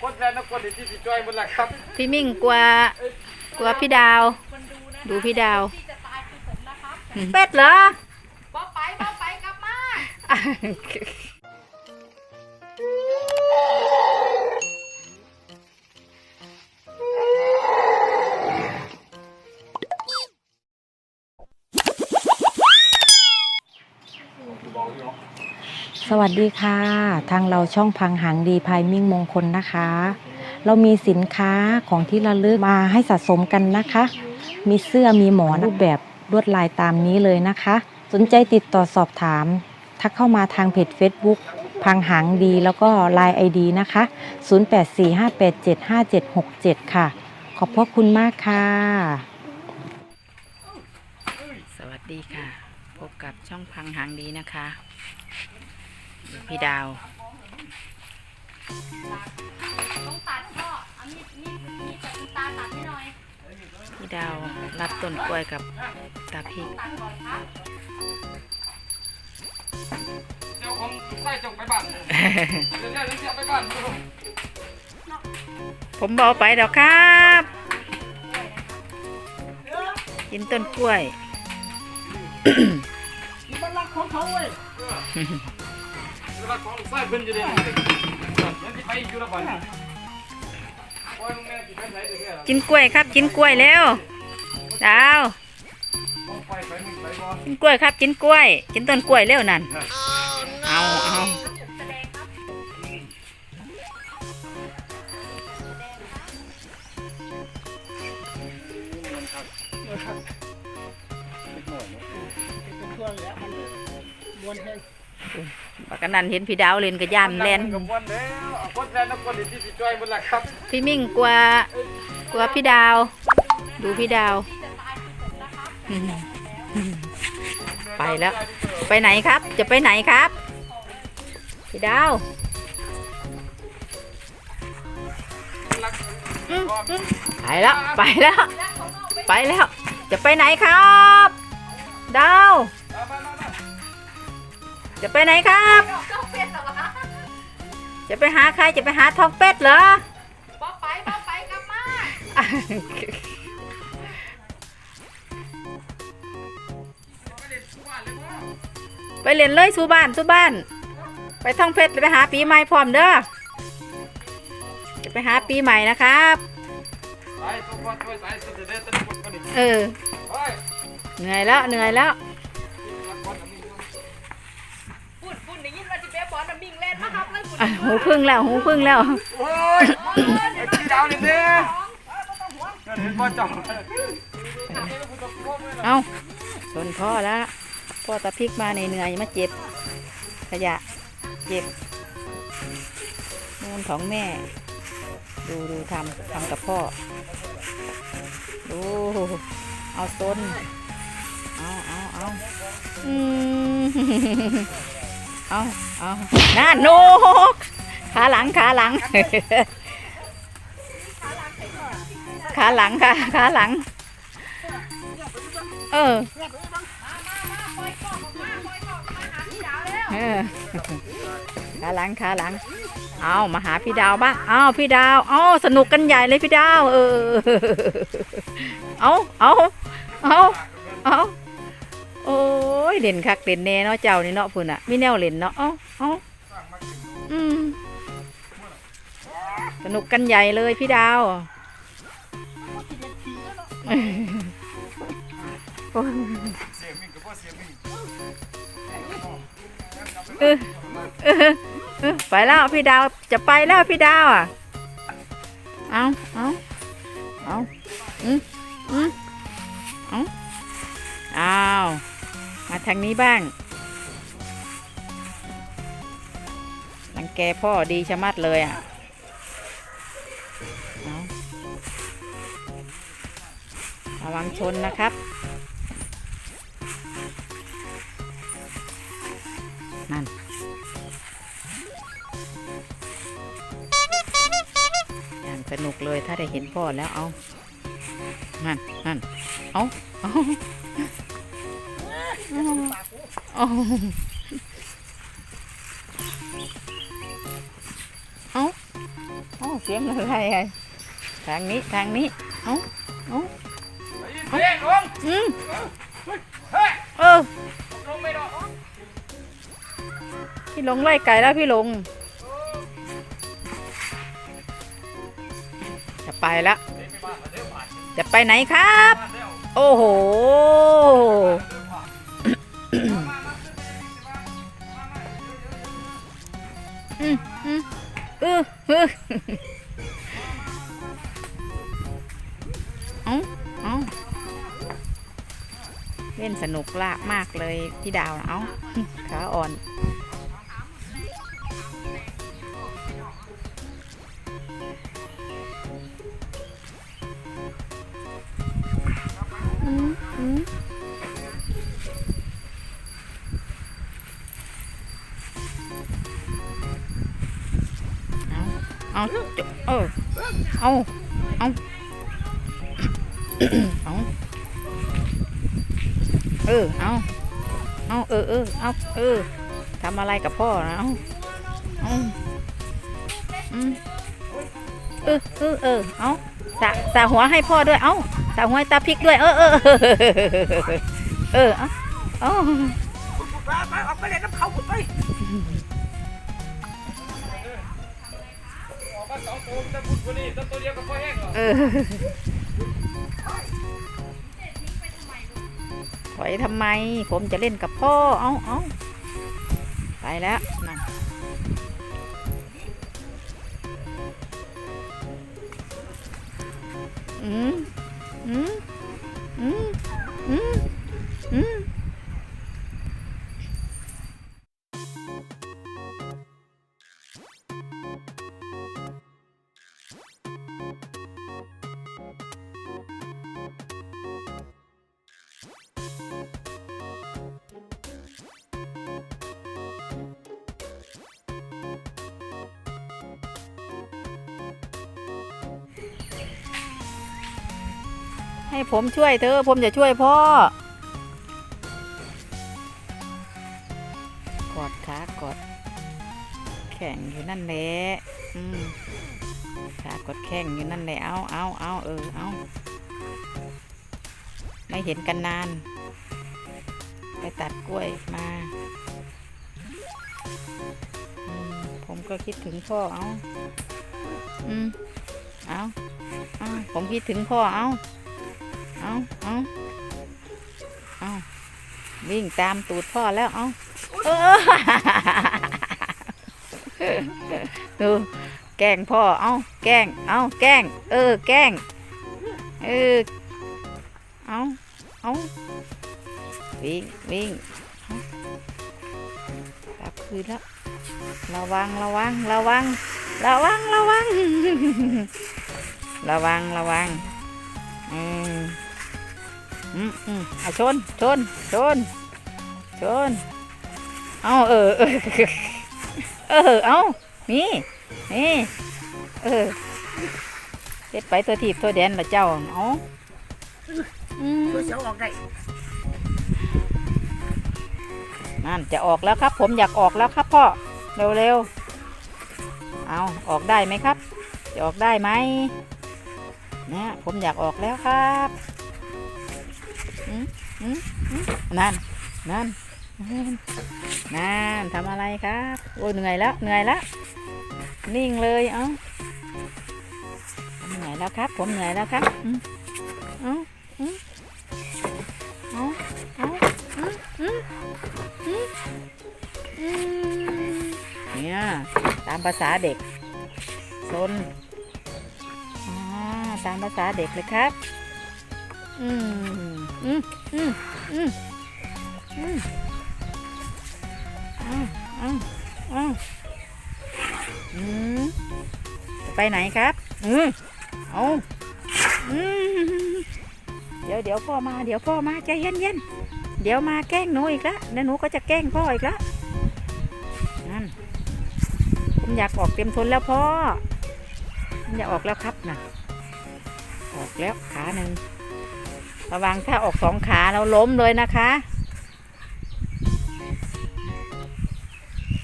คนแทนนักคนที่ที่จอยหมดละครับพี่มิ่งกลัวกลัวพี่ดาวดูพี่ดาวเป็ดเหรอบ่ไปบ่ไปกลับมา สวัสดีค่ะ ทางเราช่องพังหางดีภายมิ่งมงคลนะคะ เรามีสินค้าของที่ระลึกมาให้สะสมกันนะคะ มีเสื้อมีหมอนรูปแบบลวดลายตามนี้เลยนะคะ สนใจติดต่อสอบถาม ทักเข้ามาทางเพจ Facebook พังหางดีแล้วก็ Line ID นะคะ 0845875767 ค่ะ ขอบพระคุณมากค่ะ สวัสดีค่ะ พบกับช่องพังหางดีนะคะ พี่ดาว ต้องตัดพ่อเอามีดมีดมีดกับคุณตาตัดให้หน่อย พี่ดาวรับต้นกล้วยกับตาพริก ตัดก่อนครับเจ้าของใส่จงไปบ้านเดี๋ยวเดี๋ยวเดี๋ยวไปบ้านผมบอกไปดอกครับ กินต้นกล้วย มันรักของเขาเว้ย รักของใส่เพิ่นจะได้ยังที่ไปอยู่ละบานโอ้ยแม่ที่ไปไหนเด้อกินกล้วยครับ กินกล้วยแล้วดาวต้องไปไปมึงไปบ่กินกล้วยครับ กินกล้วย กินต้นกล้วยเร็วนั่นเอาเอาแสดงครับปากกันนันเห็นพี่ดาวเล่นกับย่านแลนกับวันแล้วคนแทนนักคนที่ที่จอยหมดละครับพี่มิ่งกลัวกลัวพี่ดาว ดูพี่ดาว ไปแล้ว ไปไหนครับ จะไปไหนครับ พี่ดาวอืมอืมไปแล้วไปแล้ว ไปแล้ว จะไปไหนครับ ดาว จะไปไหนครับเจ้าเป็ดเหรอวะจะไปหาใครจะไปหาทองเป็ดเหรอบ่ไปบ่ไปกลับมาไปเรียนเลยสู่บ้านสู่บ้าน ไปท่องเพชรไปหาปีใหม่พร้อมเด้อจะไปหาปีใหม่นะครับไปตัวพ่อช่วยสายสุดเด็ดต้นคนคนนี้เออเฮ้ยเหนื่อยแล้วเหนื่อยแล้ว บอลน่ะมิงเล่นมาครับเลยปุ่นอะหูพึ่งแล้วหูพึ่งแล้ว โอ้ยไอ้ขี้ดาวนี่เด้เห็นบ่จ่องเอาชนพ่อแล้วพ่อตะพริกมาเหนื่อยๆมาเจ็บ ขยะ เจ็บนู่นของแม่ ดูดูทำทำกับพ่อ ดูเอาต้น เอาเอาเอาอืม เอาเอาน่านกขาหลังขาหลัง ขาหลังค่ะ ขาหลัง เออเออขาหลังขาหลัง เอามาหาพี่ดาวบ้างเอาพี่ดาวเอาสนุกกันใหญ่เลยพี่ดาว เออ เอาเอาเอาเอาโอ้ย เด่นคักเด่นแน่เนาะเจ้านี่เนาะพุ่นอะมีแนวเล่นเนาะเอาเอาอืมสนุกกันใหญ่เลยพี่ดาวไปแล้วพี่ดาวจะไปแล้วพี่ดาวอะ เอาเอาเอาอืมอืมเอาเอามา ทางนี้บ้างรังแกพ่อดีชะมัดเลยอะเอาระวังชนนะครับ นั่น อย่างสนุกเลยถ้าได้เห็นพ่อแล้วเอา นั่นนั่นเอาเอา เอาเอาเอาเอ้าเสียงอะไรอะทางนี้ทางนี้ เอ้าเอ้าเฮ้ยลงอืมเฮ้ยเออลงไม่ได้พี่หลงไล่ไก่แล้วพี่หลง จะไปละจะไปไหนครับ โอ้โห เออเออเอาเอาเล่นสนุกละมากเลยพี่ดาวนะเอาขาอ่อน เออเอาเอาเอาเออเอาเอาเออเออเอาเออทำอะไรกับพ่อนะเอาเอาอืมเออเออเออเอาสะสะหัวให้พ่อด้วย เอาสะหัวตาพริกด้วย เออเออเออเอาเอาไปออกไปเล่นน้ำเขาไป สองตัวจะพูดคนนี้ตัวเดียวกับพ่อแห้งหรอเออถอยทำไม ผมจะเล่นกับพ่อ เอาเอาไปแล้วนั่นอืมอืมอืม ให้ผมช่วยเธอ ผมจะช่วยพ่อกอดขากอดแข่งอยู่นั่นแหละอืมขากดแข่งอยู่นั่นแหละเอาเอาเอาเออเอาไม่เห็นกันนาน ไปตัดกล้วยมาผมก็คิดถึงพ่อเอาอืมเอาเอาผมคิดถึงพ่อเอา เอาเอาเอาวิ่งตามตูดพ่อแล้วเอาเออดูแกล้งพ่อเอาแกล้งเอาแกล้งเออ แกล้งเออเอาเอาวิ่งวิ่งกลับคืนแล้วระวังระวังระวังระวังระวังระวังระวังอืม อืมอืมเอาชน ชน ชน ชน เอาเออ เออ เออ เอานี่นี่เออเฮ็ดไปตัวทีบตัวแดนละเจ้า เอาอืมตัวเสียวออกได้นั่นจะออกแล้วครับ ผมอยากออกแล้วครับพ่อ เร็วๆ เอาออกได้ไหมครับ จะออกได้ไหมเนี่ยผมอยากออกแล้วครับอืมอืมอืม นั่นนั่นนั่นทำอะไรครับ โอ้ยเหนื่อยแล้ว เหนื่อยแล้ว นิ่งเลยเอ้าเหนื่อยแล้วครับ ผมเหนื่อยแล้วครับอืมเอาเอาเอาอืมอืมอืมอืมเนี่ยตามภาษาเด็กซนตามภาษาเด็กเลยครับ อืมอืมอืมอืมอืมอ้าวอ้าวอ้าวอืมจะไปไหนครับ อืมเอาอืมเดี๋ยวเดี๋ยวพ่อมา เดี๋ยวพ่อมาใจเย็นเย็นเดี๋ยวมาแกล้งหนูอีกแล้วหนูก็จะแกล้งพ่ออีกแล้วนั่นผมอยากออกเต็มทนแล้วพ่อผมอยากออกแล้วครับนะออกแล้วขาหนึ่ง ระวังถ้าออกสองขาเราล้มเลยนะคะ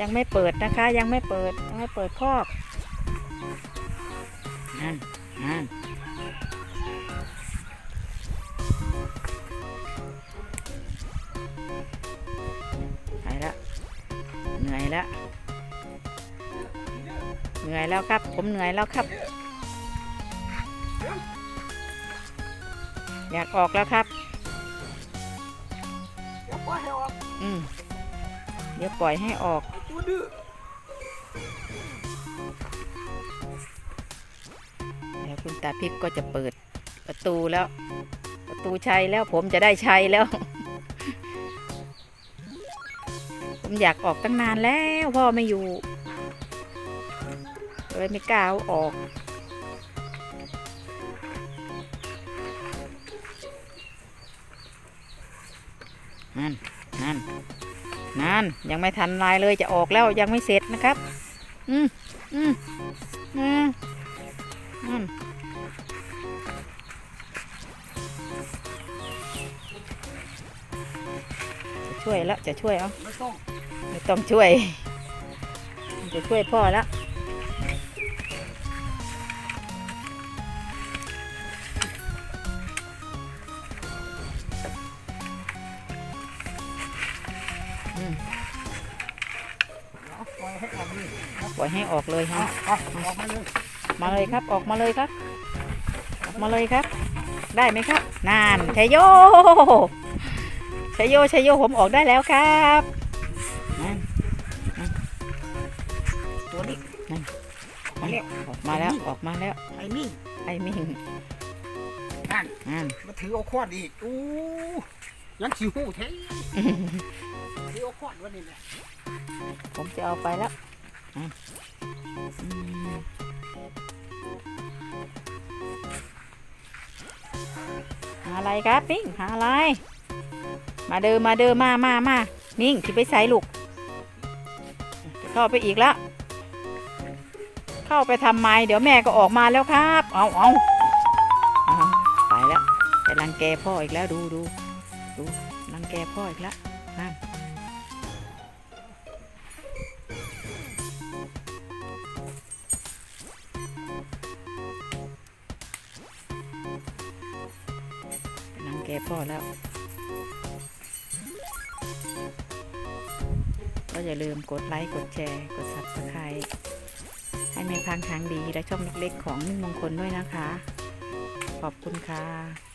ยังไม่เปิดนะคะ ยังไม่เปิดยังไม่เปิดคอกนั่นนั่นไปละเหนื่อยละเหนื่อยแล้วครับ ผมเหนื่อยแล้วครับ อยากออกแล้วครับอืมเดี๋ยวปล่อยให้ออกเดี๋ยวคุณตาพิบก็จะเปิดประตูแล้ว ประตูชัยแล้วผมจะได้ชัยแล้ว ผมอยากออกตั้งนานแล้ว พ่อไม่อยู่เลยไม่กล้าเอาออก นั่นนั่นนั่นยังไม่ทันลายเลยจะออกแล้วยังไม่เสร็จนะครับ อืมอืมอืมอืมจะช่วยแล้วจะช่วยเอาไม่ต้องไม่ต้องช่วย จะช่วยพ่อแล้ว ปล่อยให้ออกเลยฮะอะออกมาเลยมาเลยครับออกมาเลยครับ ออกมาเลยครับ ได้ไหมครับนานชัยโยชัยโยชัยโยผมออกได้แล้วครับนั่นนั่นตัวนี้นั่นมาแล้วออกมาแล้วออกมาแล้วไอ้นี่ไอ้มิ่งนั่นนั่นมาถือเอาขวดอีกอู้ยังขี้หูแท้ถือเอาขวดวันนี้แหละผมจะเอาไปแล้วนั่นอืม หาอะไรครับมิ่งหาอะไร มาเดินมาเดินมามามามิ่งที่ไปใส่ลูกเข้าไปอีกแล้วเข้าไปทำไม เดี๋ยวแม่ก็ออกมาแล้วครับ เอาเอาเอาไปแล้วไปรังแกพ่ออีกแล้วดูดูดูรังแกพ่ออีกแล้ว แกพ่อแล้ว ก็อย่าลืมกดไลค์กดแชร์ กด subscribe ให้แม่พังทางดีและช่องเล็กๆของมิ่งมงคลด้วยนะคะ ขอบคุณค่ะ